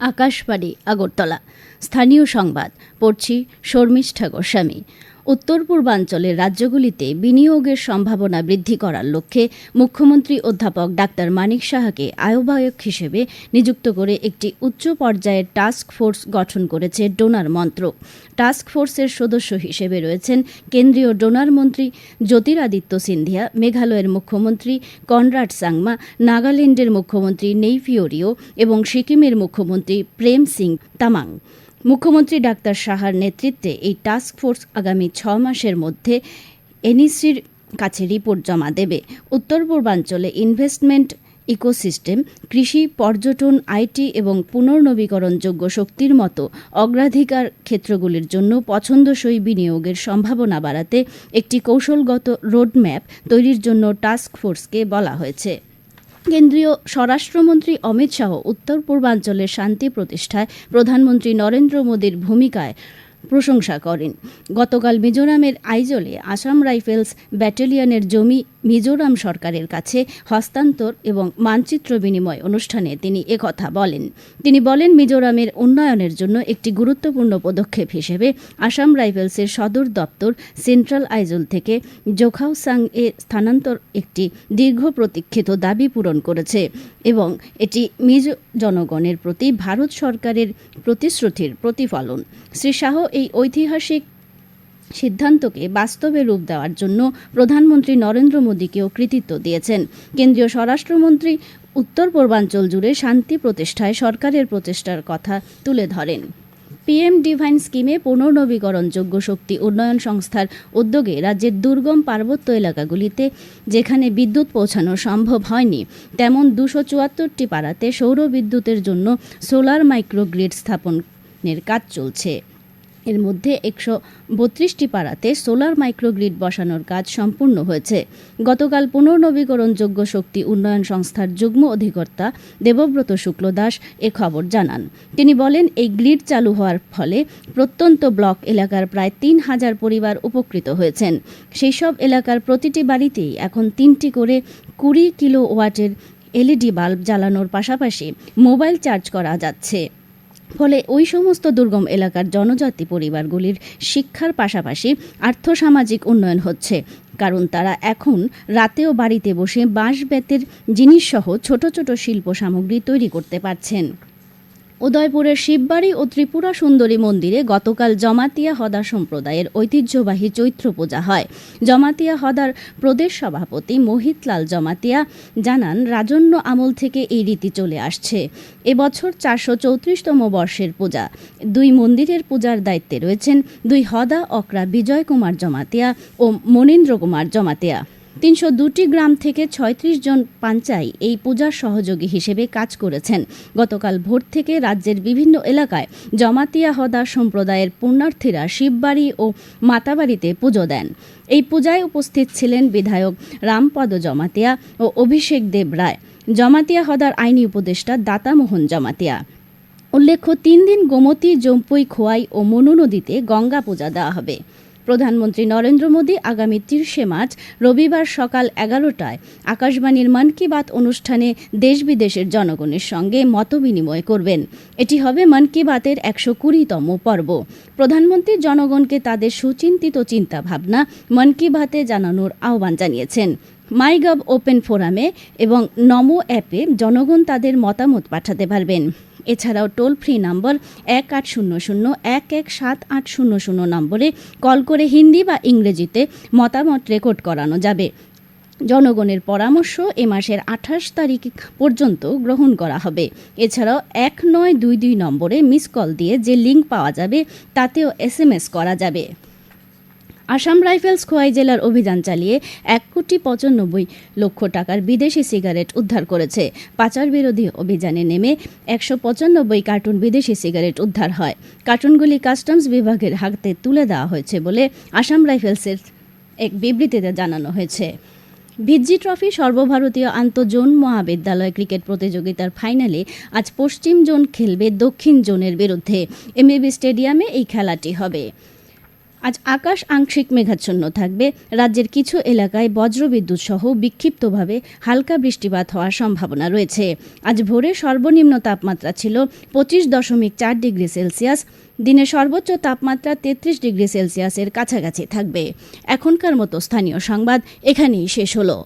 আকাশবাণী আগরতলা। স্থানীয় সংবাদ পড়ছি শর্মিষ্ঠা গোস্বামী। উত্তর পূর্বাঞ্চলের রাজ্যগুলিতে বিনিয়োগের সম্ভাবনা বৃদ্ধি করার লক্ষ্যে মুখ্যমন্ত্রী অধ্যাপক ডাক্তার মানিক সাহাকে আহ্বায়ক হিসেবে নিযুক্ত করে একটি উচ্চ পর্যায়ের টাস্ক ফোর্স গঠন করেছে ডোনার মন্ত্রক টাস্ক ফোর্সের সদস্য হিসেবে রয়েছেন কেন্দ্রীয় ডোনার মন্ত্রী জ্যোতিরাদিত্য সিন্ধিয়া, মেঘালয়ের মুখ্যমন্ত্রী কনরাড সাংমা, নাগাল্যান্ডের মুখ্যমন্ত্রী নেইফিওরিও এবং সিকিমের মুখ্যমন্ত্রী প্রেম সিং তামাং। মুখ্যমন্ত্রী ডাক্তার সাহার নেতৃত্বে এই টাস্ক ফোর্স আগামী ছ মাসের মধ্যে এনইসির কাছে রিপোর্ট জমা দেবে। উত্তর পূর্বাঞ্চলে ইনভেস্টমেন্ট ইকোসিস্টেম কৃষি, পর্যটন আইটি এবং পুনর্নবীকরণযোগ্য শক্তির মতো অগ্রাধিকার ক্ষেত্রগুলির জন্য পছন্দসই বিনিয়োগের সম্ভাবনা বাড়াতে একটি কৌশলগত রোডম্যাপ তৈরির জন্য টাস্ক ফোর্সকে বলা হয়েছে। কেন্দ্রীয় স্বরাষ্ট্রমন্ত্রী অমিত শাহ উত্তর পূর্বাঞ্চলের শান্তি প্রতিষ্ঠায় প্রধানমন্ত্রী নরেন্দ্র মোদীর ভূমিকায় প্রশংসা করেন। গতকাল মিজোরামের আইজলে আসাম রাইফেলস ব্যাটালিয়নের জমি মিজোরাম সরকারের কাছে হস্তান্তর এবং মানচিত্র বিনিময় অনুষ্ঠানে তিনি একথা বলেন। তিনি বলেন, মিজোরামের উন্নয়নের জন্য একটি গুরুত্বপূর্ণ পদক্ষেপ হিসেবে আসাম রাইফেলসের সদর দপ্তর সেন্ট্রাল আইজল থেকে জোখাউসাং এ স্থানান্তর একটি দীর্ঘ প্রতীক্ষিত দাবি পূরণ করেছে এবং এটি মিজো জনগণের প্রতি ভারত সরকারের প্রতিশ্রুতির প্রতিফলন। শ্রী শাহ এই ঐতিহাসিক সিদ্ধান্তকে বাস্তবে রূপ দেওয়ার জন্য প্রধানমন্ত্রী নরেন্দ্র মোদীকেও কৃতিত্ব দিয়েছেন। কেন্দ্রীয় স্বরাষ্ট্রমন্ত্রী উত্তর পূর্বাঞ্চল জুড়ে শান্তি প্রতিষ্ঠায় সরকারের প্রচেষ্টার কথা তুলে ধরেন। পিএম ডিভাইন স্কিমে পুনর্নবীকরণযোগ্য শক্তি উন্নয়ন সংস্থার উদ্যোগে রাজ্যের দুর্গম পার্বত্য এলাকাগুলিতে যেখানে বিদ্যুৎ পৌঁছানো সম্ভব হয়নি, তেমন দুশো চুয়াত্তরটি পাড়াতে সৌর বিদ্যুতের জন্য সোলার মাইক্রোগ্রিড স্থাপনের কাজ চলছে। এর মধ্যে একশো বত্রিশটি পাড়াতে সোলার মাইক্রোগ্রিড বসানোর কাজ সম্পূর্ণ হয়েছে। গতকাল পুনর্নবীকরণযোগ্য শক্তি উন্নয়ন সংস্থার যুগ্ম অধিকর্তা দেবব্রত শুক্লদাস এ খবর জানান। তিনি বলেন, এই গ্রিড চালু হওয়ার ফলে প্রত্যন্ত ব্লক এলাকার প্রায় তিন হাজার পরিবার উপকৃত হয়েছেন। সেই সব এলাকার প্রতিটি বাড়িতেই এখন তিনটি করে কুড়ি কিলো ওয়াটের এলইডি বাল্ব জ্বালানোর পাশাপাশি মোবাইল চার্জ করা যাচ্ছে। ফলে ওই সমস্ত দুর্গম এলাকার জনজাতি পরিবারগুলির শিক্ষার পাশাপাশি আর্থসামাজিক উন্নয়ন হচ্ছে। কারণ তারা এখন রাতেও বাড়িতে বসে বাঁশ বেতের জিনিসসহ ছোট ছোট শিল্প সামগ্রী তৈরি করতে পারছেন। উদয়পুরের শিববাড়ি ও ত্রিপুরা সুন্দরী মন্দিরে গতকাল জমাতিয়া হদা সম্প্রদায়ের ঐতিহ্যবাহী চৈত্র পূজা হয়। জমাতিয়া হদার প্রদেশ সভাপতি মোহিতলাল জমাতিয়া জানান, রাজন্য আমল থেকে এই রীতি চলে আসছে। এবছর চারশো চৌত্রিশতম বর্ষের পূজা। দুই মন্দিরের পূজার দায়িত্বে রয়েছেন দুই হদা, অকরা বিজয় কুমার জমাতিয়া ও মনীন্দ্র কুমার জমাতিয়া। তিনশো দুটি গ্রাম থেকে ছয়ত্রিশ জন পাঞ্চাই এই পূজার সহযোগী হিসেবে কাজ করেছেন। গতকাল ভোর থেকে রাজ্যের বিভিন্ন এলাকায় জমাতিয়া হদা সম্প্রদায়ের পুণ্যার্থীরা শিববাড়ি ও মাতাবাড়িতে পুজো দেন। এই পূজায় উপস্থিত ছিলেন বিধায়ক রামপদ জমাতিয়া ও অভিষেক দেব রায়। জমাতিয়া হদার আইনি উপদেষ্টা দাতামোহন জমাতিয়া। উল্লেখ্য, তিন দিন গোমতী, জম্পুই, খোয়াই ও মনু নদীতে গঙ্গা পূজা দেওয়া হবে। প্রধানমন্ত্রী নরেন্দ্র মোদী আগামী তিরিশে মার্চ রবিবার সকাল এগারোটায় আকাশবাণীর মন কি বাত অনুষ্ঠানে দেশ বিদেশের জনগণের সঙ্গে মতবিনিময় করবেন। এটি হবে মন কি বাতের একশো কুড়িতম পর্ব। প্রধানমন্ত্রী জনগণকে তাদের সুচিন্তিত চিন্তাভাবনা মন কি বাতে জানানোর আহ্বান জানিয়েছেন। মাইগভ ওপেন ফোরামে এবং নমো অ্যাপে জনগণ তাদের মতামত পাঠাতে পারবেন। এছাড়াও টোল ফ্রি নম্বর এক আট শূন্য শূন্য, এক এক সাত আট শূন্য শূন্য নম্বরে কল করে হিন্দি বা ইংরেজিতে মতামত রেকর্ড করানো যাবে। জনগণের পরামর্শ এ মাসের আঠাশ তারিখ পর্যন্ত গ্রহণ করা হবে। এছাড়াও এক নয় দুই দুই নম্বরে মিস কল দিয়ে যে লিঙ্ক পাওয়া যাবে, তাতেও এস করা যাবে। আসাম রাইফেলস খোয়াই জেলার অভিযান চালিয়ে এক কোটি পঁচানব্বই লক্ষ টাকার বিদেশি সিগারেট উদ্ধার করেছে। পাচার বিরোধী অভিযানে নেমে একশো পঁচানব্বই কার্টুন বিদেশি সিগারেট উদ্ধার হয়। কার্টুনগুলি কাস্টমস বিভাগের হাতে তুলে দেওয়া হয়েছে বলে আসাম রাইফেলসের এক বিবৃতিতে জানানো হয়েছে। ভিজ্জি ট্রফি সর্বভারতীয় আন্তঃজোন মহাবিদ্যালয় ক্রিকেট প্রতিযোগিতার ফাইনালে আজ পশ্চিম জোন খেলবে দক্ষিণ জোনের বিরুদ্ধে। এমএবি স্টেডিয়ামে এই খেলাটি হবে। আজ আকাশ আংশিক মেঘাচ্ছন্ন থাকবে। রাজ্যের কিছু এলাকায় বজ্রবিদ্যুৎ সহ বিক্ষিপ্তভাবে হালকা বৃষ্টিপাত হওয়ার সম্ভাবনা রয়েছে। আজ ভোরে সর্বনিম্ন তাপমাত্রা ছিল পঁচিশ দশমিক চার ডিগ্রি সেলসিয়াস। দিনে সর্বোচ্চ তাপমাত্রা তেত্রিশ ডিগ্রি সেলসিয়াসের কাছাকাছি থাকবে। এখনকার মতো স্থানীয় সংবাদ এখানেই শেষ হলো।